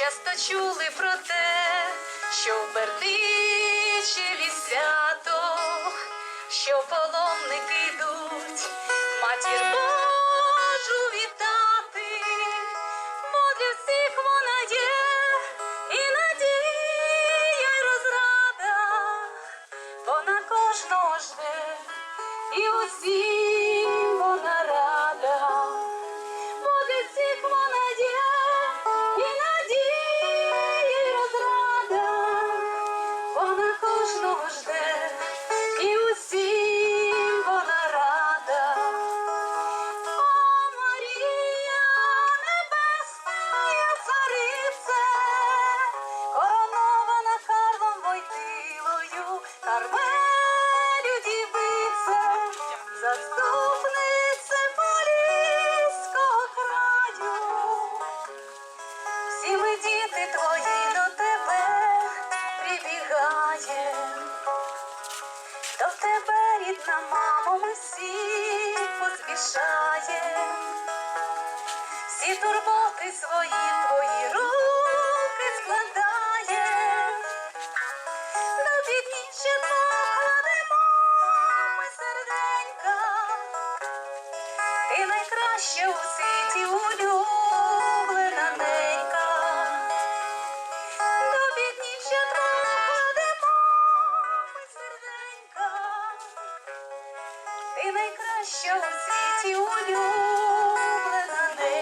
часто чули про те, що в Бердичеві свято, що паломники йдуть, матір Божу вітати, бо для всіх вона є, і надія, й розрада, вона кожного жде, і усім вона вона кожного жде, немає, в тебе, рідна, мамо, ми всі поспішає, всі турботи свої твої руки складає, на бідніше покладемо ми серденька, ти найкраще у світі улюблена. і найкраща у світі улюблена не.